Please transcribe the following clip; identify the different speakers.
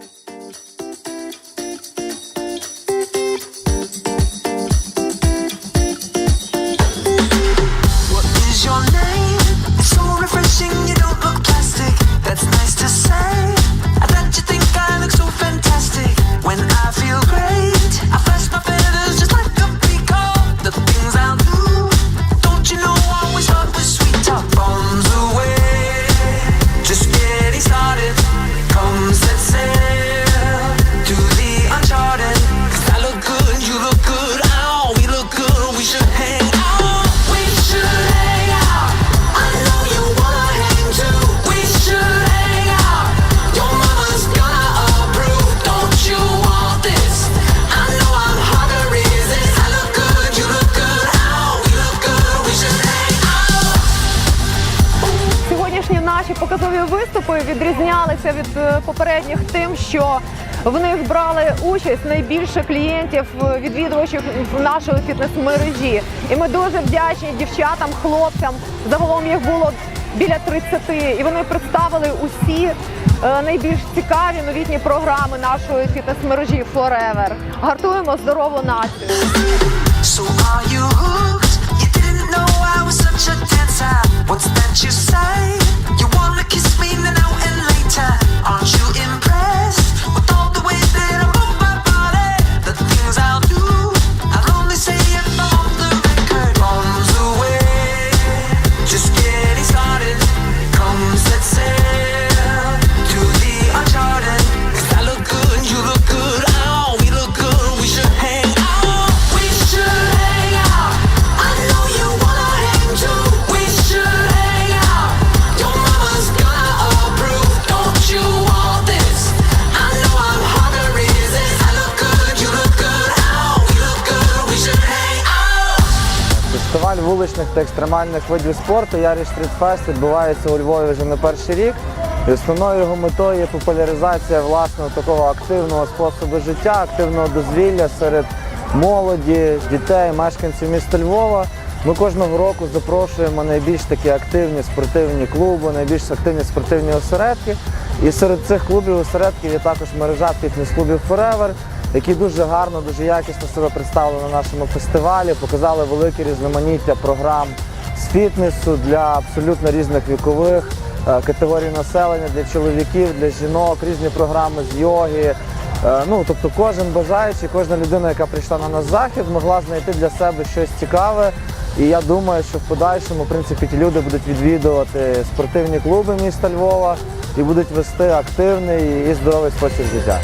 Speaker 1: thank you.
Speaker 2: Сьогоднішні наші показові виступи відрізнялися від е, попередніх тим, що в них брали участь найбільше клієнтів, е, відвідувачів нашої фітнес-мережі. І ми дуже вдячні дівчатам, хлопцям. Загалом їх було біля 30, і вони представили усі е, найбільш цікаві новітні програми нашої фітнес-мережі Forever. Гартуємо здорову націю.
Speaker 3: Вуличних та екстремальних видів спорту Ярі Стрітфест відбувається у Львові вже не перший рік. І основною його метою є популяризація власного такого активного способу життя, активного дозвілля серед молоді, дітей, мешканців міста Львова. Ми кожного року запрошуємо найбільш такі активні спортивні клуби, найбільш активні спортивні осередки. І серед цих клубів осередків є також мережа фітнес-клубів Forever, які дуже гарно, дуже якісно себе представили на нашому фестивалі, показали велике різноманіття програм з фітнесу для абсолютно різних вікових е, категорій населення, для чоловіків, для жінок, різні програми з йоги. Е, Ну, тобто кожен бажаючий, кожна людина, яка прийшла на наш захід, могла знайти для себе щось цікаве. І я думаю, що в подальшому в принципі, ті люди будуть відвідувати спортивні клуби міста Львова і будуть вести активний і здоровий спосіб життя.